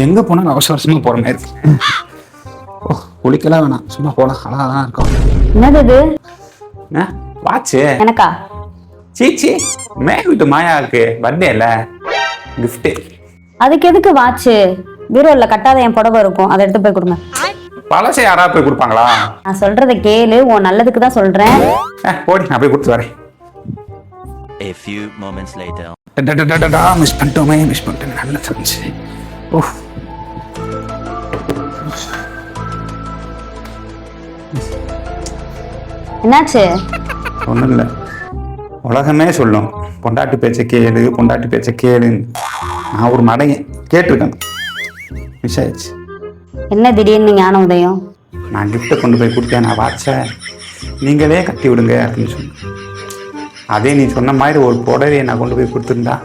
எங்க போனாலும் அவசர அவசரமா போற மாதிரி இருக்கு. ஓ குளிக்கலாம் வேணாம். சும்மா போலாம். அழகா இருக்கும். என்னது இது? என்ன? வாட்சு. எனக்கா? சீச்சி மே வீட்டு மாயா இருக்கு. பர்த்டே இல்ல கிஃப்ட் அதுக்கு எதுக்கு வாட்சு? பீரோல கட்டாத என் புடவை இருக்கும். அதை எடுத்து போய் கொடுங்க. பழசை யாராவது போய் கொடுப்பாங்களா? நான் சொல்றத கேளு. உன் நல்லதுக்கு தான் சொல்றேன். ஏ போடி. நான் போய் கொடுத்து வரேன். A few moments later. Miss பண்ணிட்டோமே மிஸ் பண்ணிட்டேன் நல்ல சமைச்சு ஓ என்னாச்சு? ஒன்றும் இல்லை உலகமே சொல்லும். பொண்டாட்டி பேச்சை கேளு பொண்டாட்டி பேச்சை கேளுன்னு. நான் ஒரு மடையன். கேட்டிருக்கேன். மிஸ் ஆயிடுச்சு என்ன திடீர்னு ஞான உதயம்? நான் கிஃப்ட்டை கொண்டு போய் கொடுத்தேன். நான் வாட்ச. நீங்களே கட்டி விடுங்க அப்படின்னு சொன்னேன். அதே நீ சொன்ன மாதிரி ஒரு புடவையை நான் கொண்டு போய் கொடுத்துருந்தா.